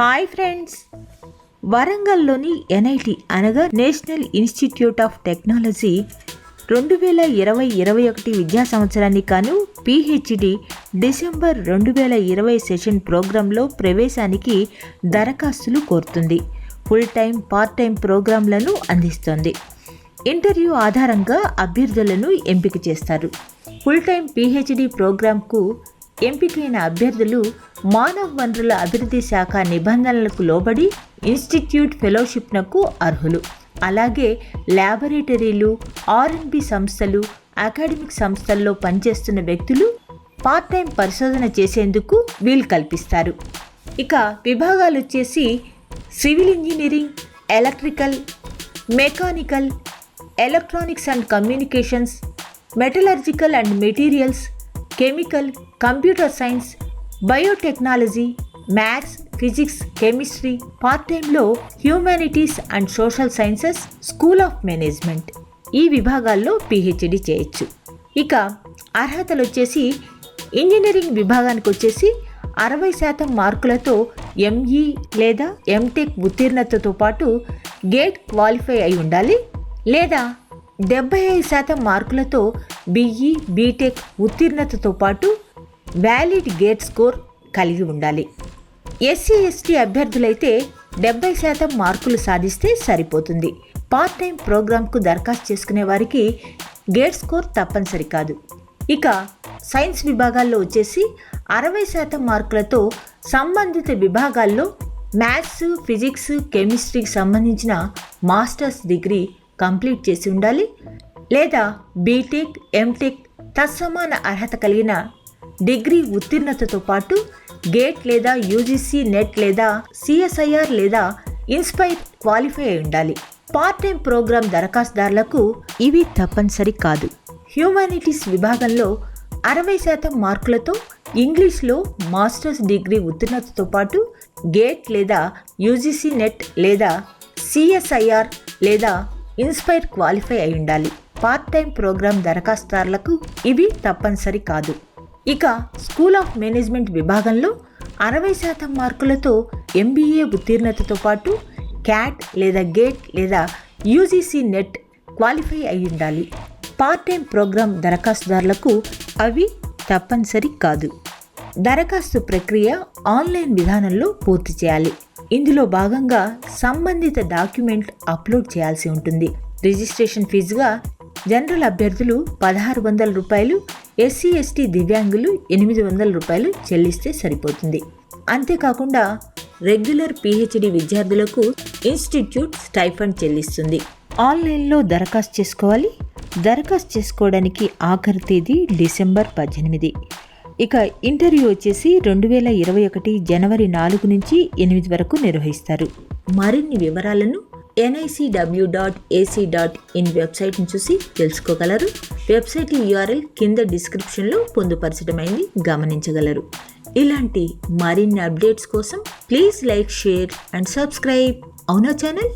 Hi friends. వరంగల్లోని NIT అనగా national institute of technology రెండు వేల ఇరవై ఇరవై ఒకటి విద్యా సంవత్సరానికి కాను పిహెచ్డి డిసెంబర్ రెండు వేల ఇరవై సెషన్ ప్రోగ్రాంలో ప్రవేశానికి దరఖాస్తులు కోరుతుంది. ఫుల్ టైం పార్ట్ టైం ప్రోగ్రాంలను అందిస్తోంది. ఇంటర్వ్యూ ఆధారంగా అభ్యర్థులను ఎంపిక చేస్తారు. ఫుల్ టైం పిహెచ్డి ప్రోగ్రాంకు ఎంపికైన అభ్యర్థులు మానవ వనరుల అభివృద్ధి శాఖ నిబంధనలకు లోబడి ఇన్స్టిట్యూట్ ఫెలోషిప్నకు అర్హులు. అలాగే ల్యాబొరేటరీలు ఆర్ఎన్బి సంస్థలు అకాడమిక్ సంస్థల్లో పనిచేస్తున్న వ్యక్తులు పార్ట్ టైం పరిశోధన చేసేందుకు వీలు కల్పిస్తారు. ఇక విభాగాలు వచ్చేసి civil engineering electrical mechanical electronics and communications metallurgical and materials chemical computer science biotechnology maths physics chemistry part టైంలో humanities and social sciences school of management. ఈ విభాగాల్లో పిహెచ్డి చేయొచ్చు. ఇక అర్హతలు వచ్చేసి ఇంజనీరింగ్ విభాగానికి వచ్చేసి అరవై శాతం మార్కులతో ఎంఈ లేదా ఎంటెక్ ఉత్తీర్ణతతో పాటు గేట్ క్వాలిఫై అయి ఉండాలి లేదా డెబ్బై ఐదు శాతం మార్కులతో బిఈ బీటెక్ ఉత్తీర్ణతతో పాటు వ్యాలిడ్ గేట్ స్కోర్ కలిగి ఉండాలి. ఎస్సీ ఎస్టీ అభ్యర్థులైతే డెబ్బై శాతం మార్కులు సాధిస్తే సరిపోతుంది. పార్ట్ టైం ప్రోగ్రాంకు దరఖాస్తు చేసుకునే వారికి గేట్ స్కోర్ తప్పనిసరి కాదు. ఇక సైన్స్ విభాగాల్లో వచ్చేసి అరవై శాతం మార్కులతో సంబంధిత విభాగాల్లో మ్యాథ్స్ ఫిజిక్స్ కెమిస్ట్రీకి సంబంధించిన మాస్టర్స్ డిగ్రీ కంప్లీట్ చేసి ఉండాలి. లేదా బీటెక్ ఎంటెక్ తత్సమాన అర్హత కలిగిన డిగ్రీ ఉత్తీర్ణతతో పాటు గేట్ లేదా యూజీసీ నెట్ లేదా సిఎస్ఐఆర్ లేదా ఇన్స్పైర్ క్వాలిఫై అయి ఉండాలి. పార్ట్ టైం ప్రోగ్రాం దరఖాస్తుదారులకు ఇవి తప్పనిసరి కాదు. హ్యూమానిటీస్ విభాగంలో అరవై శాతం మార్కులతో ఇంగ్లీష్లో మాస్టర్స్ డిగ్రీ ఉత్తీర్ణతతో పాటు గేట్ లేదా యూజీసీ నెట్ లేదా సిఎస్ఐఆర్ లేదా ఇన్స్పైర్ క్వాలిఫై అయి ఉండాలి. పార్ట్ టైం ప్రోగ్రాం దరఖాస్తుదారులకు ఇవి తప్పనిసరి కాదు. ఇక స్కూల్ ఆఫ్ మేనేజ్మెంట్ విభాగంలో అరవై శాతం మార్కులతో ఎంబీఏ ఉత్తీర్ణతతో పాటు క్యాట్ లేదా గేట్ లేదా యూజీసీ నెట్ క్వాలిఫై అయి ఉండాలి. పార్ట్ టైం ప్రోగ్రాం దరఖాస్తుదారులకు అవి తప్పనిసరి కాదు. దరఖాస్తు ప్రక్రియ ఆన్లైన్ విధానంలో పూర్తి చేయాలి. ఇందులో భాగంగా సంబంధిత డాక్యుమెంట్ అప్లోడ్ చేయాల్సి ఉంటుంది. రిజిస్ట్రేషన్ ఫీజుగా జనరల్ అభ్యర్థులు పదహారు వందల రూపాయలు ఎస్సీ ఎస్టీ దివ్యాంగులు ఎనిమిది వందల రూపాయలు చెల్లిస్తే సరిపోతుంది. అంతేకాకుండా రెగ్యులర్ పిహెచ్డి విద్యార్థులకు ఇన్స్టిట్యూట్ స్టైఫండ్ చెల్లిస్తుంది. ఆన్లైన్లో దరఖాస్తు చేసుకోవాలి. దరఖాస్తు చేసుకోవడానికి ఆఖరి తేదీ డిసెంబర్ పద్దెనిమిది. ఇక ఇంటర్వ్యూ వచ్చేసి రెండు వేల ఇరవై ఒకటి జనవరి నాలుగు నుంచి ఎనిమిది వరకు నిర్వహిస్తారు. మరిన్ని వివరాలను NITW dot AC dot in వెబ్సైట్ని చూసి తెలుసుకోగలరు. వెబ్సైట్ యూఆర్ఎల్ కింద డిస్క్రిప్షన్లో పొందుపరచడమైంది గమనించగలరు. ఇలాంటి మరిన్ని అప్డేట్స్ కోసం please like share and subscribe. అవునా ఛానల్?